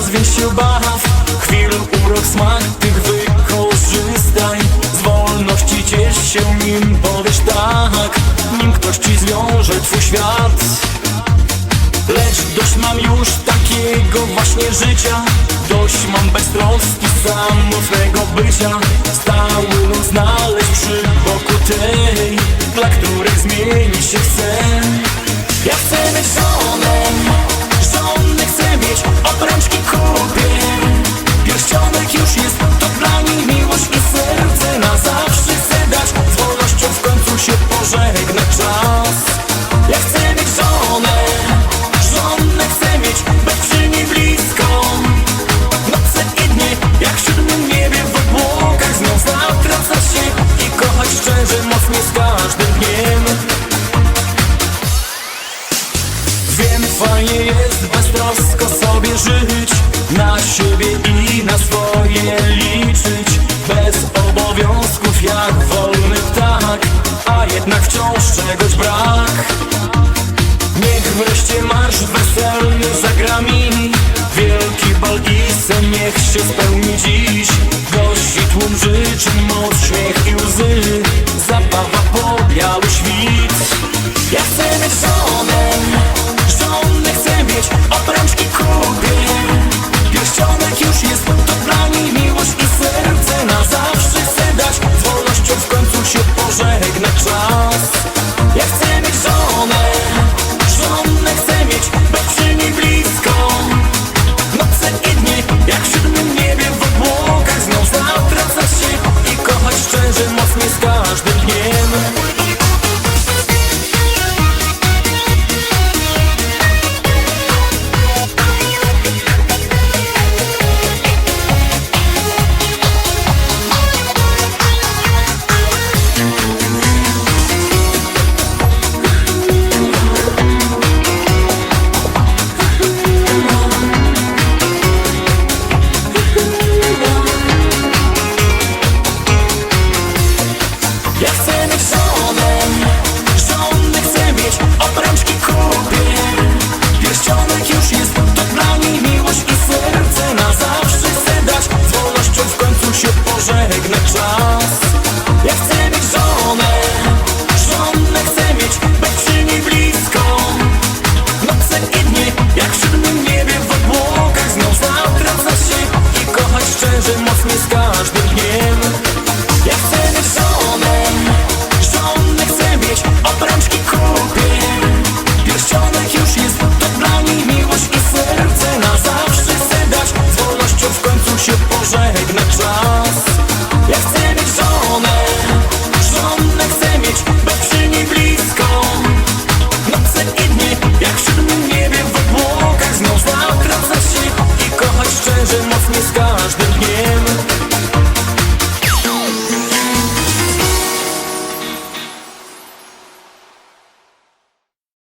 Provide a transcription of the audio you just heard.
czas, więc się baw. Chwil urok, smak tych wykorzystań Z wolności ciesz się, nim powiesz tak. Nim ktoś ci zwiąże twój świat. Lecz dość mam już takiego właśnie życia. Dość mam beztroski samotnego bycia. Stały Fajnie jest beztrosko sobie żyć Na siebie i na swoje liczyć. Bez obowiązków jak wolny ptak A jednak wciąż czegoś brak. Niech wreszcie marsz weselny zagra mi Wielki bal i sen niech się spełni dziś. Gości tłum życzeń, moc, śmiech i łzy. Zabawa po biały świt. Ja chcę być żonem. żegna czas